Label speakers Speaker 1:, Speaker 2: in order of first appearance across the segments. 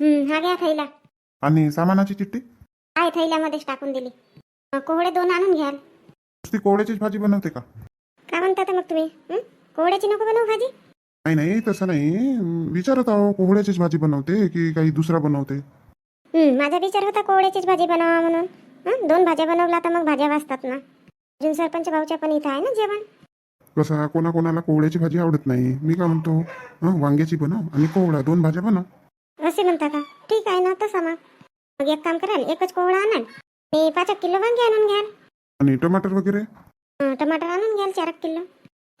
Speaker 1: हं, हा घ्या थैला.
Speaker 2: आणि सामानाची चिठ्ठी?
Speaker 1: आहे थैल्यामध्येच टाकून दिली. अं, कोवळे दोन आणून घ्याल.
Speaker 2: नुसती कोवड्याचीच भाजी बनवते का?
Speaker 1: काय म्हणता मग तुम्ही? हं? कोवळ्याची नको बनवू भाजी?
Speaker 2: नाही नाही तसं नाही. अं, विचारत आहो कोवड्याचीच भाजी बनवते की काही दुसरा बनवते?
Speaker 1: हं, माझा विचार होता कोवळ्याचीच भाजी बनवा म्हणून. हं, दोन भाज्या बनवला तर मग भाज्या वाचतात ना. अजून सरपंच भाऊच्या पण इथं आहे ना जेवण.
Speaker 2: कसं कोणाकोणाला कोवड्याची भाजी आवडत नाही. मी काय म्हणतो? हं, वांग्याची बनव आणि कोवडा दोन भाज्या बनव.
Speaker 1: असे म्हणता का ठीक आहे ना तसा मग. मग एक काम कराल एकच कोवळा आणाल आणि पाच एक किलो वांगे आणून घ्याल.
Speaker 2: आणि टमाटर वगैरे?
Speaker 1: अं, टमाटर आणून घ्याल चार एक किलो.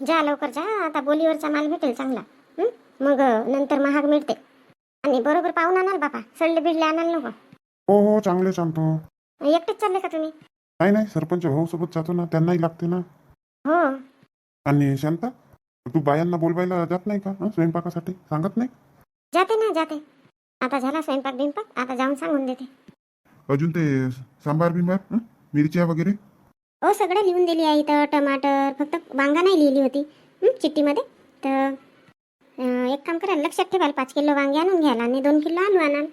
Speaker 1: जा लवकर जा. आता बोलीवरचा माल भेटेल चांगला. हं? मग अं, नंतर महाग मिळते. आणि बरोबर पाहून आणाल बापा. सडले बिडले आणाल नको.
Speaker 2: हो हो चांगले सांगतो.
Speaker 1: एकटेच चालले का तुम्ही?
Speaker 2: नाही नाही सरपंच भाऊ सोबत जातो ना त्यांनाही लागते ना.
Speaker 1: हो.
Speaker 2: आणि शांता तू बायांना बोलवायला जात नाही का हं, स्वयंपाकासाठी? सांगत नाही?
Speaker 1: जाते ना जाते. आता झाला स्वयंपाक बिंपाक? आता जाऊन सांगून देते.
Speaker 2: अजून ते सांबार बिंबार हं, मिरच्या वगैरे?
Speaker 1: हो सगळं लिहून दिली आहे इथं टमाटर फक्त वांगा नाही लिहिली होती हं, चिठ्ठीमध्ये तर अं, एक काम करा लक्षात ठेवाल पाच किलो वांगे आणून घ्याल आणि दोन किलो आणू आणाल.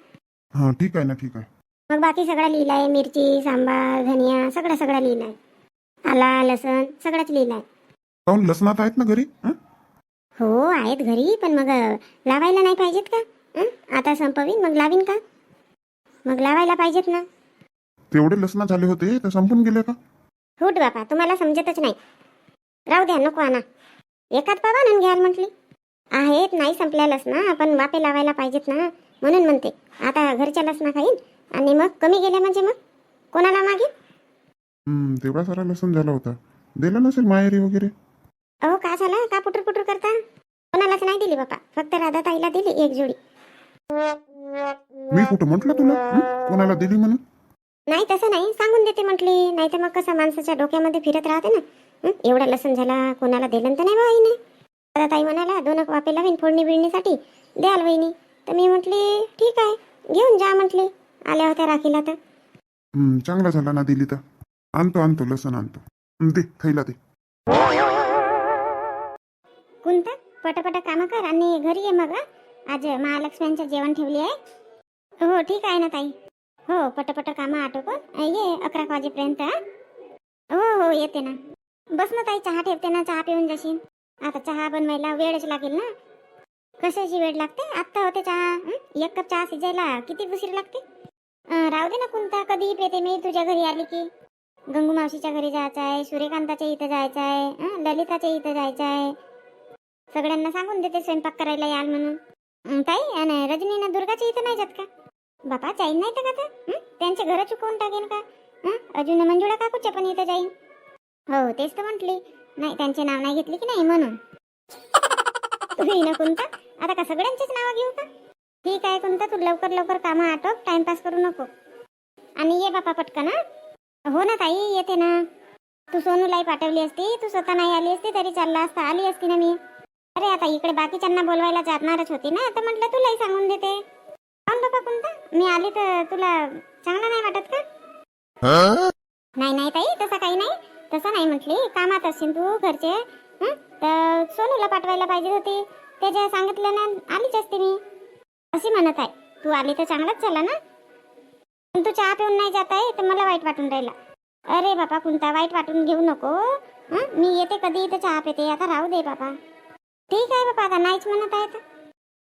Speaker 2: हां ठीक आहे ना ठीक आहे.
Speaker 1: मग बाकी सगळं लिहिलं आहे मिरची सांबार धनिया सगळं सगळं लिहिलं आहे आला लसण सगळंच लिहिलं आहे
Speaker 2: काहून लसणात आहेत ना घरी हं?
Speaker 1: हो आहेत घरी पण मग अं, लावायला नाही पाहिजेत का? आता संपवीन? मग लावीन का? मग लावायला पाहिजेत ना.
Speaker 2: तेवढे लसणा झाले होते तर संपून गेले का?
Speaker 1: हुट बापा तुम्हाला समजतच नाही. राहू द्या नको आणा. एकात पावा आणून घ्याल म्हटली. आहेत नाही संपल्या लसणा पण वापे लावायला पाहिजेत ना. म्हणून म्हणते आता घरच्या लसणा खाईन आणि मग कमी गेल्या म्हणजे मग? कोणाला मागे?
Speaker 2: हं, तेवढा सारा लसण झाला होता. दिला नसेल माहेरी वगैरे?
Speaker 1: अहो का झालं? का पुटूर पुटूर करता? कोणालाच नाही दिली बापा. फक्त राधाताईला दिली एक जोडी.
Speaker 2: मी कुठं म्हटलं तुला? हं? कोणाला दिली म्हणून?
Speaker 1: नाही तसं नाही. सांगून देते म्हटली. नाही तर मग कसं माणसाच्या डोक्यामध्ये फिरत राहते ना. हं? एवढा लसण झाला कोणाला दिलं तर नाही बा आईने. आता ताई म्हणाला दोन एक वापे लावीन फोडणी बिळणीसाठी द्याल वहिनी. तर मी म्हटली ठीक आहे. घेऊन जा म्हटली. आल्या होत्या राखीला तर.
Speaker 2: हं, चांगला झाला ना दिली तर. आणतो आणतो लसण आणतो. हं, दे थैला दे.
Speaker 1: कोणता पटापटा कामं कर आणि घरी ये मग हं? आज महालक्ष्म्यांचं जेवण ठेवली आहे. हो ठीक आहे ना ताई. हो पटापट कामं आटोपन. ये अकरा वाजेपर्यंत हो. हो येते ना. बस ना ताई चहा ठेवते ना चहा पिऊन जाशील आता चहा बनवायला वेळच लागेल ना. कशाची वेळ लागते? आत्ता होते चहा. एक कप चहा शिजायला किती उशीर लागते? राहू दे ना कोणता कधी पेते मी तुझ्या घरी आली की. गंगू मावशीच्या घरी जायचं आहे सूर्यकांताच्या इथं जायचं आहे ललिताच्या इथं जायचं आहे. सगळ्यांना सांगून देते स्वयंपाक करायला याल म्हणून. ताई आणि रजनीनं दुर्गाच्या इथं नाही जात का बापा जाईन नाही तर का तर त्यांचे घर चुकवून टाकेन का अजून मंजुळा काकूच्या पण इथं जाईन हो तेच तर म्हटली नाही त्यांचे नाव नाही घेतले की नाही म्हणून तुम्ही ना कोणता आता का सगळ्यांचीच नावं घेऊ का ठीक आहे कोणता तू लवकर लवकर कामं आटोप टाइमपास करू नको आणि ये बापा पटकन हो ना ताई येते ना तू सोनूलाई पाठवली असती तू स्वतः नाही आली असती तरी चालला असता आली असती ना मी अरे आता इकडे बाकीच्यांना बोलवायला जाणारच होती ना तर म्हटलं तुलाही सांगून देते. बाबा कोणता. मी आली तर तुला चांगला नाही वाटत का? नाही नाही ताई तसं काही नाही. तसं नाही म्हटली. कामात असशील तू घरचे. हं? तर सोनूला पाठवायला पाहिजे होती. त्याच्या सांगितलं ना आलीच असते मी. अशी म्हणत आहे. तू आली तर चांगलंच झालं ना? पण तू चहा पिऊन नाही जात आहे तर मला वाईट वाटून राहिला. अरे बापा कोणता वाईट वाटून घेऊ नको. हं? मी येते कधी इथं चहा पिते. आता राहू दे बापा. ठीक आहे बापा आता नाहीच म्हणत आहेत.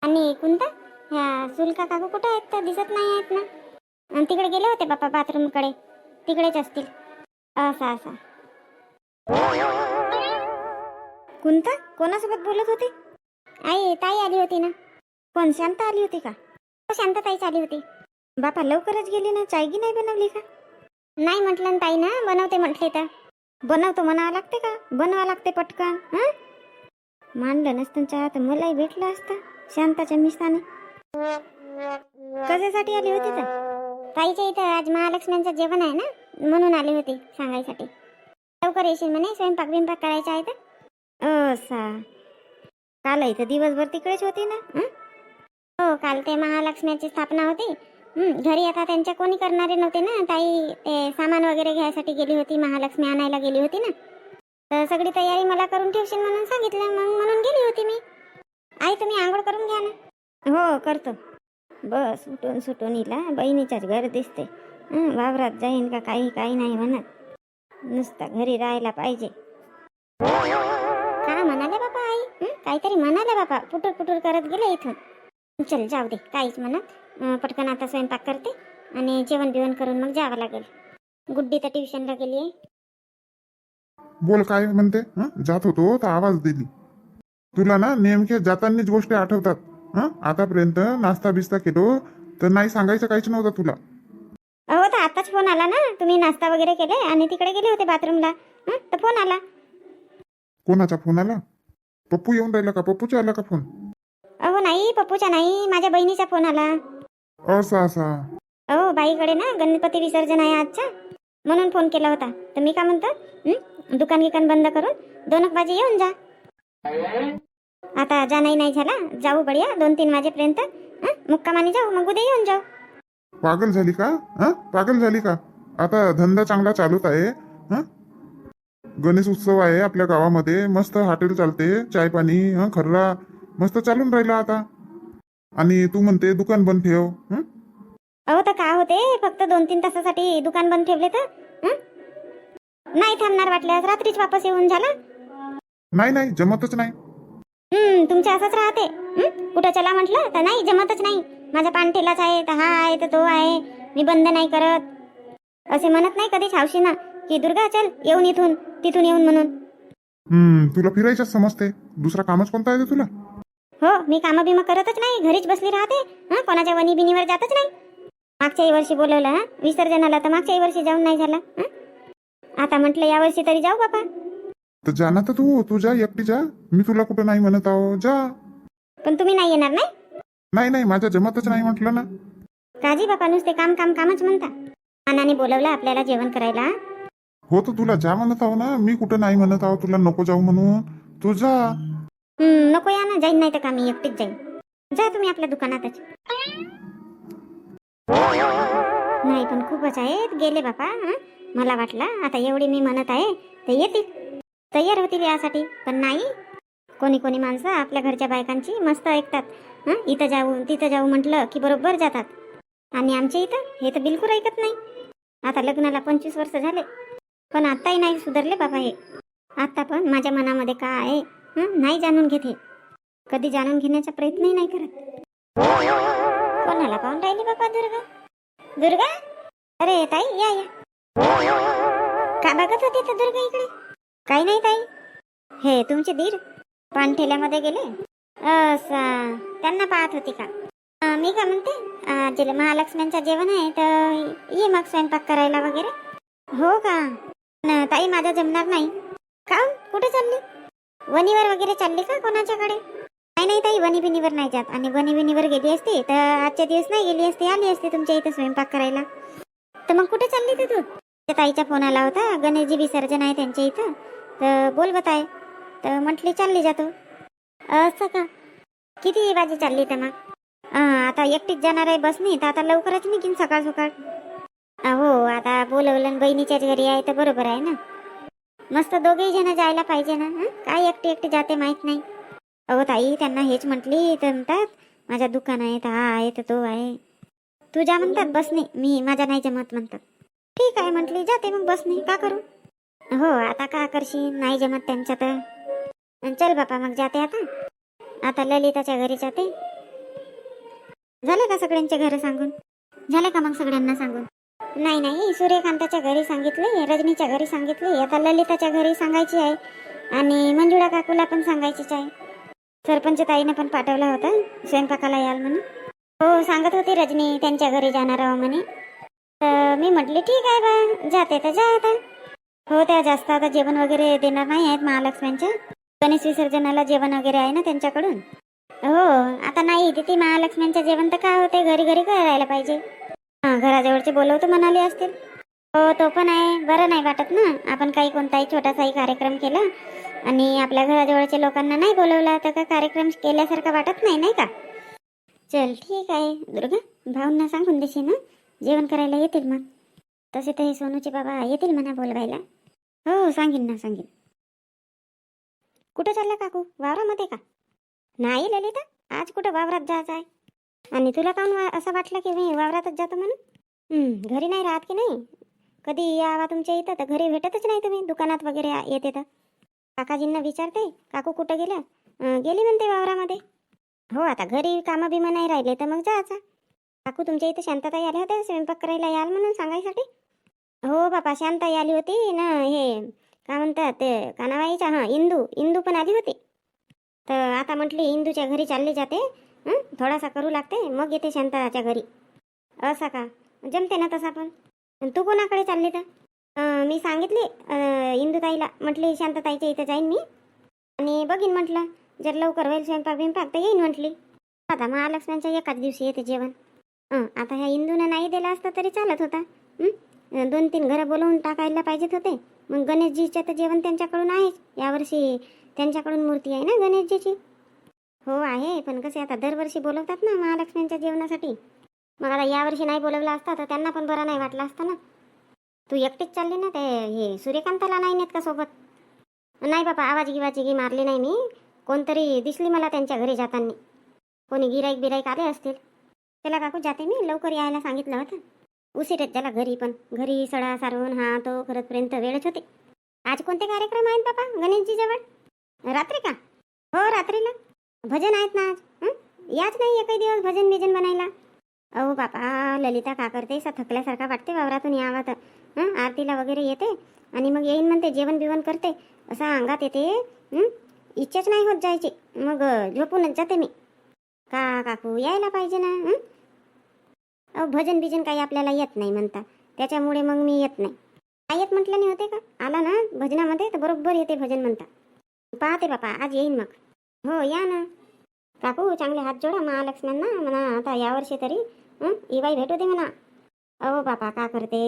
Speaker 1: आणि कोणता ह्या सुलका काकू कुठे आहेत? तर दिसत नाही आहेत ना. आणि तिकडे गेले होते बापा बाथरूमकडे तिकडेच असतील. असा असा. कोणता कोणासोबत बोलत होते? आई ताई आली होती ना. कोण शांत आली होती का? हो, शांता ताईच आली होती. बापा लवकरच गेली ना. चायगी नाही बनवली का? नाही म्हटलं ताई ना. बनवते म्हटले तर. बनवतो म्हणावं लागते का? बनवावं लागते पटकन हं? मांडलं नसतं चहा तर मलाही भेटलं असतं शांताच्या मिस्ताने कशासाठी आली होती तर? ताईच्या इथं आज महालक्ष्म्यांचं जेवण आहे ना म्हणून आली होती सांगायसाठी. लवकर येशील म्हणे स्वयंपाक बिंपाक करायचा आहे तर? असा. काल इथं दिवसभर तिकडेच होती ना हो? काल ते महालक्ष्म्याची स्थापना होती. घरी आता त्यांच्या कोणी करणारे नव्हते ना ताई ते सामान वगैरे घ्यायसाठी गेली होती महालक्ष्मी आणायला गेली होती ना. तर सगळी तयारी मला करून ठेवशील म्हणून सांगितलं. मग म्हणून गेली होती मी. आई तुम्ही आंघोळ करून घ्या ना. हो करतो. बस उठून सुटून हिला बहिणीच्याच घर दिसते. वावरात जाईन का काही काही नाही म्हणत. नुसतं घरी राहायला पाहिजे. का म्हणाले बाबा आई? काहीतरी म्हणाले बाबा पुटूर पुटूर करत गेले इथून. चल जाऊ दे. काहीच म्हणत. पटकन आता स्वयंपाक करते. आणि जेवण बिवण करून मग जावं लागेल. गुड्डी तर ट्युशनला गेली आहे
Speaker 2: बोल काय म्हणते? हं? जात होतो तर आवाज दिली. तुला ना नेमके जातानीच गोष्टी आठवतात. हं? आतापर्यंत नाश्ता बिस्ता केलो तर नाही सांगायचं काहीच नव्हतं तुला.
Speaker 1: अहो तर आताच फोन आला ना. तुम्ही नाश्ता वगैरे केले आणि तिकडे गेले होते बाथरूमला. हं? तर फोन आला.
Speaker 2: कोणाचा फोन आला? पप्पू येऊन राहिला का? पप्पूचा आला का फोन?
Speaker 1: अहो नाही पप्पूचा नाही. माझ्या बहिणीचा फोन आला.
Speaker 2: असा असा.
Speaker 1: अहो बाईकडे ना गणपती विसर्जन आहे आजचा म्हणून फोन केला होता. तर मी का म्हणतो दुकान गिकान बंद करून दोन एक वाजे येऊन जा. आता जा नाही झाला जाऊ बढिया दोन तीन वाजेपर्यंत मुक्काम आणि जाऊ मग उद्या येऊन जाऊ.
Speaker 2: पागल झाली का? हं? पागल झाली का? आता धंदा चांगला चालूच आहे हं? गणेश उत्सव आहे आपल्या गावामध्ये मस्त हॉटेल चालते चाय पाणी हं, खर्रा मस्त चालून राहिला आता. आणि तू म्हणते दुकान बंद ठेव
Speaker 1: अहो तर का होते? फक्त दोन तीन तासासाठी दुकान बंद ठेवले तर? नाही थांबणार वाटल्यास रात्रीच वापस येऊन झाला?
Speaker 2: नाही नाही जमतच नाही.
Speaker 1: हम्म तुमच्या असंच राहते? कुठं चला म्हटलं? तर नाही जमतच नाही. माझा पानठेलाच आहे तर हा आहे तर तो आहे. मी बंद नाही करत. असे म्हणत नाही कधीच हौशी ना की दुर्गा चल येऊन इथून तिथून येऊन म्हणून.
Speaker 2: हम्म तुला फिरायचंच समजते. दुसरा कामच कोणता आहे ते तुला?
Speaker 1: हो मी कामं बिमं करतच नाही. घरीच बसली राहते. कोणाच्या वनी बिनीवर जातच नाही. मागच्याही वर्षी बोलवलं हा? विसर्जनाला तर मागच्याही वर्षी जाऊन नाही झाला? आता म्हटलं या वर्षी तरी जाऊ बापा.
Speaker 2: तर जा ना तर तू तू जा एकटी जा. मी तुला कुठं नाही म्हणत आहो जा.
Speaker 1: पण तुम्ही नाही येणार नाही?
Speaker 2: नाही नाही माझ्या जमतच नाही म्हटलं ना.
Speaker 1: काजी बापा नुसते काम काम कामच म्हणता. अनाने बोलवलं आपल्याला जेवण करायला.
Speaker 2: हो तर तुला जा म्हणत आहो ना. मी कुठं नाही म्हणत आहो तुला नको जाऊ म्हणून. तू जा.
Speaker 1: नको या ना. जाईन नाही तर का मी एकटीच जाईन. जा तुम्ही आपल्या दुकानातच. नाही पण खूपच आहेत. गेले बापा मला वाटलं आता एवढी मी म्हणत आहे ते येतील. तयार होतील यासाठी. पण नाही. कोणी कोणी माणसं आपल्या घरच्या बायकांची मस्त ऐकतात. इथं जाऊ तिथं जाऊ म्हटलं की बरोबर जातात. आणि आमच्या इथं हे तर बिलकुल ऐकत नाही. आता लग्नाला पंचवीस वर्ष झाले. पण आत्ताही नाही सुधारले बाबा हे. आता पण माझ्या मनामध्ये काय आहे नाही जाणून घेते कधी जाणून घेण्याचा प्रयत्नही नाही करत. कोणाला पाहून राहिली बाबा दुर्गा? दुर्गा? अरे ताई या या. का बघत होती तर दुर्गा इकडे? काही नाही ताई. हे तुमचे दीर पानठेल्यामध्ये गेले? असं त्यांना पाहत होती का? मी का म्हणते अं, जे महालक्ष्म्यांचं जेवण आहे तर ये मग स्वयंपाक करायला वगैरे. हो का? न, ताई माझं जमणार नाही. का कुठे चालली? वणीवर वगैरे चालली का कोणाच्याकडे? नाही नाही ताई बनी बिनीवर नाही जात. आणि बनी बिनीवर गेली असती तर आजच्या दिवस नाही गेली असती आली असती तुमच्या इथं स्वयंपाक करायला. तर मग कुठे चालली ते तू? त्या ताईचा फोन आला होता गणेशजी विसर्जन आहे त्यांच्या इथं. तर बोल बताय तर म्हटली चालली जातो असं का? किती वाजे चालली तर मग आता एकटीच जाणार आहे बसनी तर आता लवकरच निघीन सकाळ सकाळ. हो आता बोलवलं आणि बहिणीच्याच घरी आहे तर बरोबर आहे ना? मस्त दोघेही जण जायला पाहिजे ना काय एकटी एकटी जाते माहीत नाही. अहो ताई त्यांना हेच म्हटली तर म्हणतात माझ्या दुकान आहे तर हा आहे तर तो आहे. तुझ्या म्हणतात बसने मी माझ्या नाही जमत म्हणतात. ठीक आहे म्हटली जाते मग बसने का करू? हो आता का करशील नाही जमत त्यांच्या तर. चल बापा मग जाते आता. आता ललिताच्या घरी जाते. झाले का सगळ्यांचे घर सांगून? झाले का मग सगळ्यांना सांगून? नाही नाही सूर्यकांताच्या घरी सांगितले रजनीच्या घरी सांगितले आता ललिताच्या घरी सांगायची आहे. आणि मंजुळा काकूला पण सांगायचीच आहे. सरपंच ताईने पण पाठवला होता. स्वयंपाकाला याल म्हणून हो सांगत होती रजनी त्यांच्या घरी जाणार आहो म्हणे. तर मी म्हटली ठीक आहे बा जाते तर जा आता. हो त्या जास्त आता जेवण वगैरे देणार नाही आहेत महालक्ष्म्यांच्या गणेश विसर्जनाला जेवण वगैरे आहे ना त्यांच्याकडून. हो आता नाही तिथे महालक्ष्म्यांचं जेवण तर काय होते? घरी घरी करायला पाहिजे. हा घराजवळचे बोलवतो म्हणाले असतील. हो तो पण आहे. बरं नाही वाटत ना. आपण काही कोणताही छोटासाही कार्यक्रम केला आणि आपल्या घराजवळच्या लोकांना नाही बोलवला तर का कार्यक्रम केल्यासारखा वाटत नाही नाही का? चल ठीक आहे. दुर्गा भाऊंना सांगून देशील ना? जेवण करायला येतील मग. तसे तर हे सोनूचे बाबा येतील म्हणा बोलवायला. हो सांगेन ना सांगेन. कुठं चालला काकू? वावरामध्ये का? नाही ललिता आज कुठं वावरात जायचं आहे? आणि तुला काऊन वा- असं वाटलं की मी वावरातच जातो म्हणून? घरी नाही राहत की नाही? कधी यावा तुमच्या इथं तर घरी भेटतच नाही तुम्ही दुकानात वगैरे येते तर. काकाजींना विचारते काकू कुठं गेल्या? अं, गेली म्हणते वावरामध्ये. हो आता घरी कामं बिमं नाही राहिले तर मग जायचा काकू तुमच्या इथं शांतताई आल्या होत्या स्वयंपाक करायला याल म्हणून सांगायसाठी? हो बापा शांताई आली होती ना हे काय म्हणतात ते कानाबाईच्या हां इंदू इंदू पण आली होती. तर आता म्हटली इंदूच्या घरी चालली जाते हं? थोडासा करू लागते मग येते शांताच्या घरी. असा का? जमते ना तसा पण. अन तू कोणाकडे चालली तर? अं, मी सांगितले अं, इंदूताईला. म्हटली शांतताईच्या इथं जाईन मी. आणि बघीन म्हटलं जर लवकर होईल स्वयंपाक बिंपाक तर येईन म्हटली. आता महालक्ष्म्यांच्या एकाच दिवशी येते जेवण. आता ह्या इंदूनं नाही दिला असता तरी चालत होता. हं? दोन तीन घरं बोलवून टाकायला पाहिजेत होते. मग गणेशजीच्या तर जेवण त्यांच्याकडून आहेच. यावर्षी त्यांच्याकडून मूर्ती आहे ना गणेशजीची? हो आहे. पण कसे आता दरवर्षी बोलवतात ना महालक्ष्म्यांच्या जेवणासाठी. मग आता यावर्षी नाही बोलवलं असता तर त्यांना पण बरं नाही वाटलं असतं ना. तू एकटीच चालली ना ते हे सूर्यकांताला नाही नेत का सोबत? नाही बाबा आवाज गिवाची गी मारली नाही मी. कोणतरी दिसली मला त्यांच्या घरी जाताना. कोणी गिराईक बिराईक आले असतील. त्याला काकू जाते मी. लवकर यायला सांगितलं होतं. उशीरच त्याला घरी पण. घरी सडा सारवून हा तो खरतपर्यंत वेळच होते. आज कोणते कार्यक्रम आहेत बाबा गणेशजी जवळ रात्री का? हो रात्रीला. भजन आहेत ना आज. याच नाही एकही दिवस भजन बिजन बनायला. अहो बापा ललिता का करते? असा थकल्यासारखा वाटते वावरातून यावा तर. हं? आरतीला वगैरे येते आणि मग येईन म्हणते जेवण बिवण करते. असं अंगात येते इच्छाच नाही होत जायची. मग झोपूनच जाते मी. का काकू यायला पाहिजे ना अहो भजन बिजन काही आपल्याला येत नाही म्हणता. त्याच्यामुळे मग मी येत नाही. काय येत म्हटलं नाही होते का? आला ना भजनामध्ये तर बरोबर येते भजन म्हणता. पाहते बापा आज येईन मग. हो या ना. काकू चांगले हात जोडा महालक्ष्म्यांना म्हणा आता यावर्षी तरी इवाई भेटू दे म्हणा. अहो बापा का करते?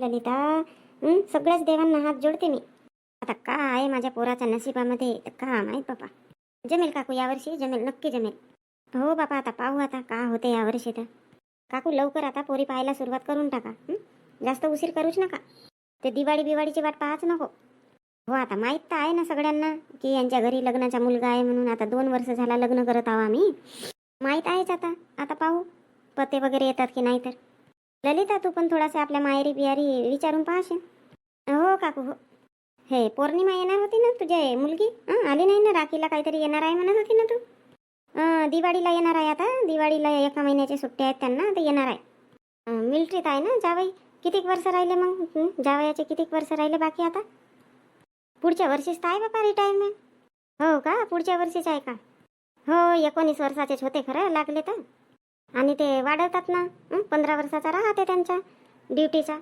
Speaker 1: ललिता? सगळ्याच देवांना हात जोडते मी. आता का आहे माझ्या पोराच्या नशिबामध्ये? तर का माहीत बापा जमेल काकू यावर्षी जमेल नक्की जमेल. हो बापा आता पाहू आता का होते यावर्षी तर. काकू लवकर आता पोरी पाहायला सुरुवात करून टाका. जास्त उशीर करूच नका. ते दिवाळी बिवाळीची वाट पाहाच नको. हो आता माहीत तर आहे ना सगळ्यांना की यांच्या घरी लग्नाचा मुलगा आहे म्हणून आता दोन वर्ष झाला लग्न करत आहो आम्ही. माहीत आहेच आता. आता पाहू. पते वगैरे येतात की नाही तर. ललिता तू पण थोडासा आपल्या मायरी बियारी विचारून पाहशील. हो काकू हो. हे पौर्णिमा येणार होती ना तुझे मुलगी? आली नाही ना? राखीला काहीतरी येणार आहे म्हणत होती ना तू? दिवाळीला येणार आहे आता. दिवाळीला एका महिन्याच्या सुट्ट्या आहेत त्यांना ते येणार आहे. मिल्ट्रीत आहे ना जावई? कितीक वर्ष राहिले मग? जावयाचे कितीक वर्ष राहिले बाकी आता? पुढच्या वर्षीच तर आहे बाबा रिटायरमेंट हो का? पुढच्या वर्षीच आहे का? हो एकोणीस वर्षाचेच होते खरं लागले तर. आणि ते वाढवतात ना पंधरा वर्षाचा राहते त्यांच्या ड्युटीचा.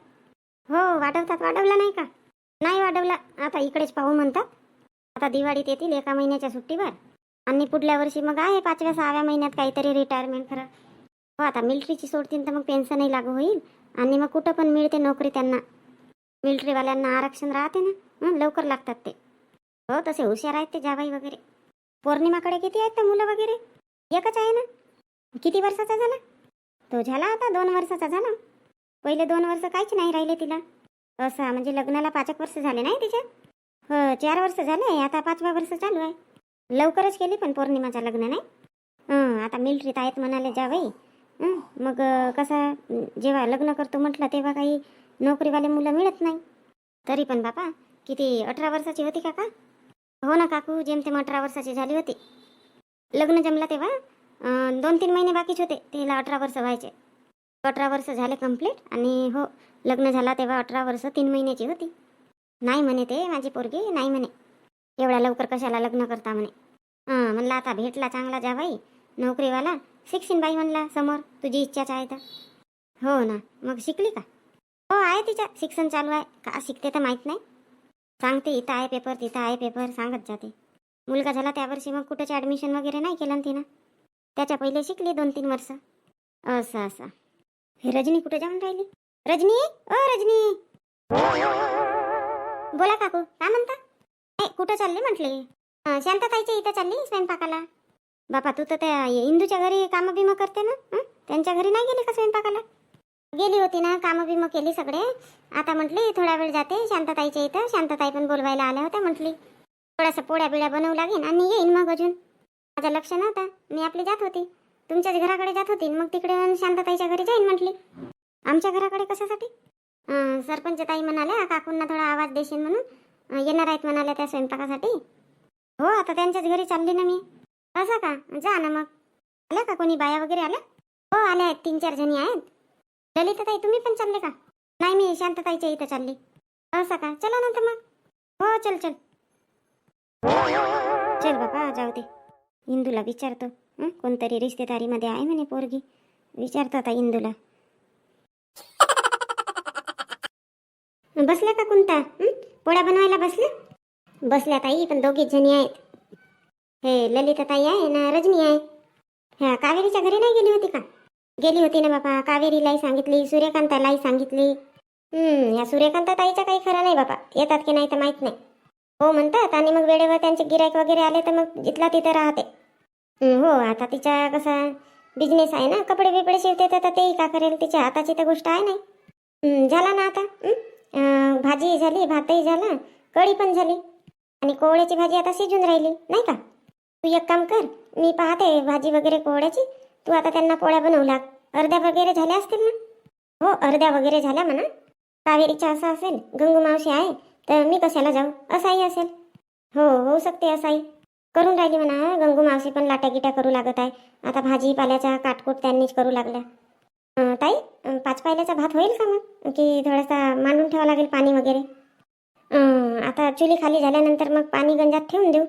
Speaker 1: हो वाढवतात वाढवला नाही का? नाही वाढवला. आता इकडेच पाहू म्हणतात. आता दिवाळीत येतील एका महिन्याच्या सुट्टीवर. आणि पुढल्या वर्षी मग आहे पाचव्या सहाव्या महिन्यात काहीतरी रिटायरमेंट खरं. हो आता मिलिटरीची सोडतील तर मग पेन्शनही लागू होईल. आणि मग कुठं पण मिळते नोकरी त्यांना. मिलिटरीवाल्यांना आरक्षण राहते ना. लवकर लागतात ते. हो तसे हुशार आहेत ते जावाई वगैरे. पौर्णिमाकडे किती आहेत ते मुलं वगैरे? एकच आहे ना? किती वर्षाचा झाला? तो झाला आता दोन वर्षाचा झाला. पहिले दोन वर्ष काहीच नाही राहिले तिला. असं म्हणजे लग्नाला पाच एक वर्ष झाले नाही तिच्या हो चार वर्ष झाले. आता पाचवा वर्ष चालू आहे. लवकरच केली पण पौर्णिमाचं लग्न नाही? आता मिलिटरीत आहेत म्हणाले जावई. मग कसा कसं जेव्हा लग्न करतो म्हटलं तेव्हा काही नोकरीवाले मुलं मिळत नाही. तरी पण बापा किती अठरा वर्षाची होती काका? हो ना काकू जेमतेम अठरा वर्षाची झाली होती. लग्न जमलं तेव्हा? दोन तीन महिने बाकीच होते. तिला अठरा वर्ष व्हायचे. अठरा वर्ष झाले कंप्लीट आणि हो लग्न झाला तेव्हा अठरा वर्ष तीन महिन्याची होती. नाही म्हणे ते माझी पोरगी नाही म्हणे. एवढ्या लवकर कशाला लग्न करता म्हणे. हां म्हणलं आता भेटला चांगला जावाई नोकरीवाला. शिक्षण बाई म्हणला समोर तुझी इच्छाच आहे तर. हो ना मग शिकली का? हो आहे तिच्या. शिक्षण चालू आहे. का शिकते तर माहीत नाही. सांगते इथं आहे पेपर तिथं आहे पेपर सांगत जाते. मुलगा झाला त्या वर्षी मग कुठंच ॲडमिशन वगैरे नाही केलं तिनं. त्याच्या पहिले शिकली दोन तीन वर्ष. असं असं. हे रजनी कुठे जाऊन राहिली? रजनी? ओ रजनी. बोला काकू काय म्हणता? ए, कुठं चालली म्हटली? अं, शांताताईच्या इथं चालली स्वयंपाकाला. बापा तू तर त्या इंदूच्या घरी कामं बिमं करते ना? त्यांच्या घरी नाही गेली का स्वयंपाकाला? गेली होती ना कामं बिमं केली सगळे. आता म्हटली थोडा वेळ जाते शांताताईच्या इथं. शांताताई पण बोलवायला आल्या होत्या म्हटली. थोडासा पोळ्या बिळ्या बनवू लागेन आणि येईन मग अजून. माझं लक्ष नव्हतं. मी आपली जात होती. तुमच्याच घराकडे जात होती. मग तिकडे शांतताईच्या घरी जाईन म्हटली. आमच्या घराकडे कशासाठी? सरपंच ताई म्हणाल्या काकूंना थोडा आवाज देशील म्हणून. येणार आहेत म्हणाल्या त्या स्वयंपाकासाठी. हो आता त्यांच्याच घरी चालली ना मी. असं का? जा ना मग. आल्या का कोणी? बाया वगैरे आल्या? हो आल्या आहेत. तीन चार जणी आहेत. ललिताताई तुम्ही पण चालले का? नाही मी शांतताईच्या इथं चालली. असं का? चला ना तर मग. हो चल चल. चल बाबा जाऊ दे. इंदूला विचारतो कोणतरी रिश्तेदारीमध्ये आहे म्हणे पोरगी विचारतो आता इंदूला बसल्या का कोणता पोळ्या बनवायला बसल्या बसल्या ताई पण दोघीच जणी आहेत हे ललिता ताई आहे ना रजनी आहे ह्या कावेरीच्या घरी नाही गेली होती का गेली होती ना बाबा कावेरीलाही सांगितली सूर्यकांतालाही सांगितली हम्म ह्या सूर्यकांता ताईचा काही खरं नाही बाबा येतात की नाही तर माहीत नाही हो म्हणतात. आणि मग वेळेवर त्यांचे गिरायक वगैरे आले तर मग जिथला तिथं राहते. हो आता तिचा कसा बिझनेस आहे ना. कपडे बिपडे शिवते तर तेही का करेल? तिच्या हाताची तर गोष्ट आहे नाही. झाला ना आता? भाजी झाली भातही झाला कढी पण झाली. आणि कोवळ्याची भाजी आता शिजून राहिली नाही का? तू एक काम कर मी पाहते भाजी वगैरे कोवळ्याची. तू आता त्यांना पोळ्या बनवू लाग. अर्ध्या वगैरे झाल्या असतील ना? हो अर्ध्या वगैरे झाल्या म्हणा. कावेरीच्या असं असेल गंगू मावशी आहे. तर मी कशाला जाऊ? असाही असेल. हो होऊ शकते असाही. करून राहिली म्हणा गंगू मावशी पण लाट्या गिट्या करू लागत आहे. आता भाजीपाल्याचा काटकूट त्यांनीच करू लागल्या. ताई पाच पायल्याचा भात होईल का मग? की थोडासा मांडून ठेवावं लागेल पाणी वगैरे? आता चुली खाली झाल्यानंतर मग पाणी गंजात ठेवून देऊ.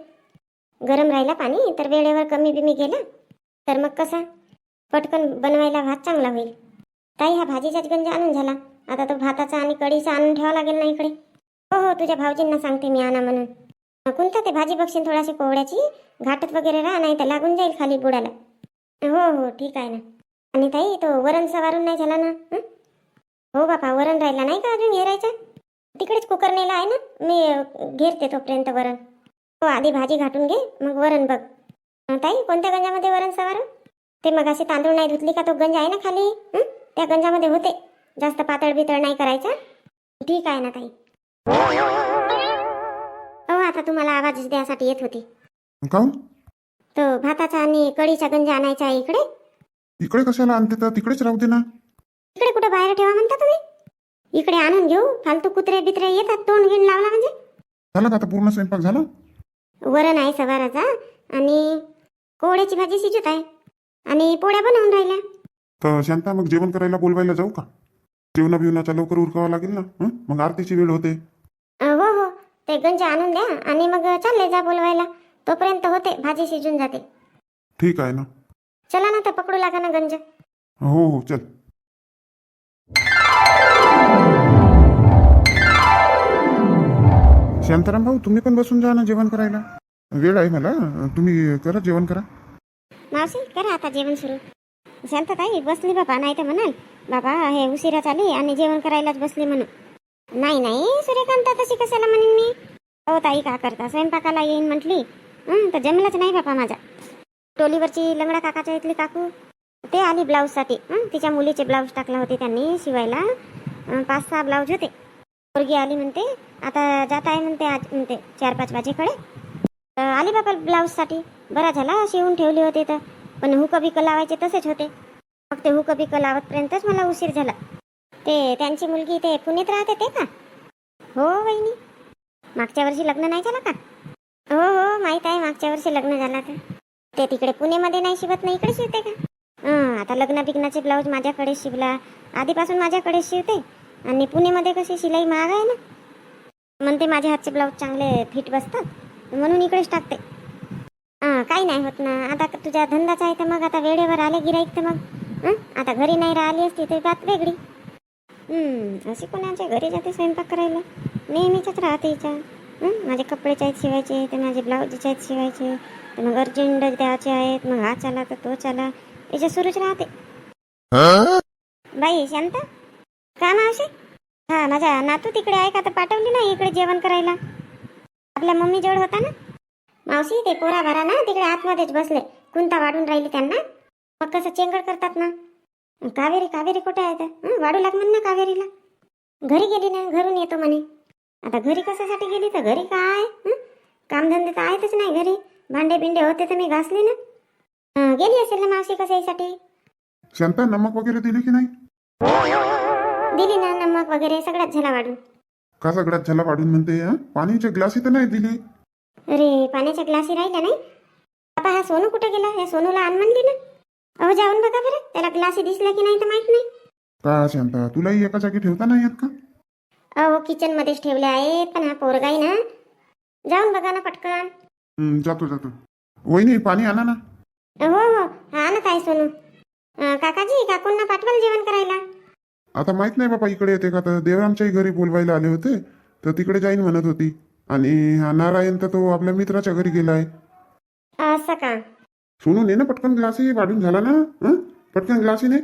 Speaker 1: गरम राहिला पाणी तर वेळेवर कमी बिमी गेला तर मग कसा? पटकन बनवायला भात चांगला होईल. ताई हा भाजीचाच गंज आणून झाला. आता तो भाताचा आणि कढीचा आणून ठेवा लागेल ना इकडे? हो हो तुझ्या भाऊजींना सांगते मी आणा म्हणून. कोणतं ते भाजी बक्षीन थोडाशी कोवड्याची घाटत वगैरे राहा नाही तर लागून जाईल खाली बुडाला. हो हो ठीक आहे ना. आणि ताई तो वरण सवारून नाही झाला ना? हं? हो बापा वरण राहिला नाही का अजून घेरायचा तिकडेच कुकर नेला आहे ना? मी घेरते तोपर्यंत वरण. हो आधी भाजी घाटून घे मग वरण बघ. अं, ताई कोणत्या गंजामध्ये वरण सवार ते मग असे तांदूळ नाही धुतली का तो गंज आहे ना खाली? हं? त्या गंजामध्ये होते. जास्त पातळ बितळ नाही करायचा? ठीक आहे ना ताई. हो आता तुम्हाला आवाज द्यासाठी येत होती.
Speaker 2: काहून
Speaker 1: तो भाताचा आणि कढीचा गंज आणायचा आहे इकडे.
Speaker 2: इकडे कशाला आणते तर? तिकडेच राहू दे ना.
Speaker 1: इकडे कुठे बाहेर ठेवा म्हणता तुम्ही? इकडे आणून घेऊ. फालतू कुत्रे बित्रे येतात तोंड घेऊन लावला म्हणजे.
Speaker 2: झालं का आता पूर्ण स्वयंपाक झाला?
Speaker 1: वरण आहे सवाराचा आणि कोवड्याची भाजी शिजत आहे. आणि पोळ्या बनवून राहिल्या.
Speaker 2: तर शांता मग जेवण करायला बोलवायला जाऊ का? जेवणा बिवणाचा लवकर उरकावं लागेल ना हं? मग आरतीची वेळ होते.
Speaker 1: हो हो. ते गंज आणून द्या आणि मग चालले जा बोलवायला. तोपर्यंत होते भाजी शिजून जाते.
Speaker 2: ठीक आहे ना.
Speaker 1: चला ना तर पकडू लागा ना गंज.
Speaker 2: हो हो चल. शांताराम भाऊ तुम्ही पण बसून जा ना जेवण करायला. वेळ आहे मला. तुम्ही करा जेवण करा.
Speaker 1: मावशी करा आता जेवण सुरू. शांतताई बसली बाबा नाही तर म्हणाल बाबा हे उशिरा चाली आणि जेवण करायलाच बसली म्हणून. नाही नाही सूर्यकांता तशी कशाला म्हणेन मी? हो ताई का करता? स्वयंपाकाला येईन म्हटली. तर जमलाच नाही बापा माझा. टोलीवरची लंगडा काकाच्या इथली काकू ते आली ब्लाऊजसाठी. तिच्या मुलीचे ब्लाऊज टाकला होते त्यांनी शिवायला. पाच सहा ब्लाऊज होते. पोरगी आली म्हणते. आता जात आहे म्हणते आज म्हणते चार पाच वाजेकडे. तर आली बाबा ब्लाऊजसाठी. बरा झाला शिवून ठेवली होते तर. पण हुक बिक लावायचे तसेच होते. मग ते हुक बिक लावतपर्यंतच मला उशीर झाला. ते त्यांची मुलगी ते पुण्यात राहते ते का? हो वहिनी. मागच्या वर्षी लग्न नाही झालं का? हो हो माहीत आहे मागच्या वर्षी लग्न झालं तर ते तिकडे पुणेमध्ये नाही शिवत नाही इकडे शिवते का? आता लग्न बिग्नाचे ब्लाऊज माझ्याकडे शिवला. आधीपासून माझ्याकडे शिवते. आणि पुणेमध्ये कशी शिलाई महाग आहे ना? म्हणते माझ्या हातचे ब्लाऊज चांगले फिट बसतात. म्हणून इकडेच टाकते. हां काही नाही होत ना. आता तुझ्या धंदाचा आहे तर मग आता वेळेवर आले गिराईक तर मग. आता घरी नाही राहिली असती तर बात वेगळी. अशी कोणाच्या घरी जाते स्वयंपाक करायला? नेहमीच्याच राहते हिच्या. माझे कपडेचे आहेत शिवायचे ते माझे ब्लाऊजचे आहेत शिवायचे तर मग अर्जंट द्यायचे आहेत मग हा चाला तर तो चाला. याच्या सुरूच राहते. बाई शांत? का मावशी? हा माझा नातू तिकडे आहे का? तर पाठवली ना इकडे जेवण करायला. आपल्या मम्मी जवळ होता ना? मावशी ते पोरा भरा ना तिकडे आतमध्येच बसले. कुंता वाढून राहिली त्यांना. मग कसं चेंगड करतात ना? कावेरी कावेरी कुठे आहे तर वाढू लाग म्हण ना कावेरीला. घरी गेली ना घरून येतो म्हणे. आता घरी कशासाठी गेली तर घरी काय? कामधंदे तर आहेतच नाही घरी. भांडे बिंडे होते तर मी घासले ना. गेली असेल ना मावशी कशासाठी?
Speaker 2: शांता नमक वगैरे दिली की नाही?
Speaker 1: दिली ना नमक वगैरे सगळ्यात झाला वाढून
Speaker 2: का सगळ्यात झाला वाढून म्हणते? पाणीचे ग्लास तर नाही दिली.
Speaker 1: अरे पाण्याच्या ग्लासी राहिल्या नाही? बाबा हा सोनू कुठे गेला? या सोनूला आण म्हणली ना. अहो जाऊन बघा बरं. त्याला ग्लासी दिसला की नाही तर माहीत नाही.
Speaker 2: का शांता? तुलाही एका जागी ठेवता नाही येत का?
Speaker 1: अहो किचन मध्येच ठेवले आहेत पण हा पोरगाई ना. जाऊन बघा ना पटकन.
Speaker 2: हं, जातो जातो. वहिनी पाणी आणा ना.
Speaker 1: हो हो. हा ना काय सोनू. अं, काकाजी काकूंना पाठवाल जेवण करायला?
Speaker 2: आता माहीत नाही बाबा इकडे येते का? तर देवरामच्याही घरी बोलवायला आले होते. तर तिकडे जाईन म्हणत होती. आणि हा नारायण तर तो आपल्या मित्राच्या घरी गेलाय
Speaker 1: असं का?
Speaker 2: सोनू ने ना पटकन ग्लासही वाढून झाला ना हं? पटकन ग्लासही नाही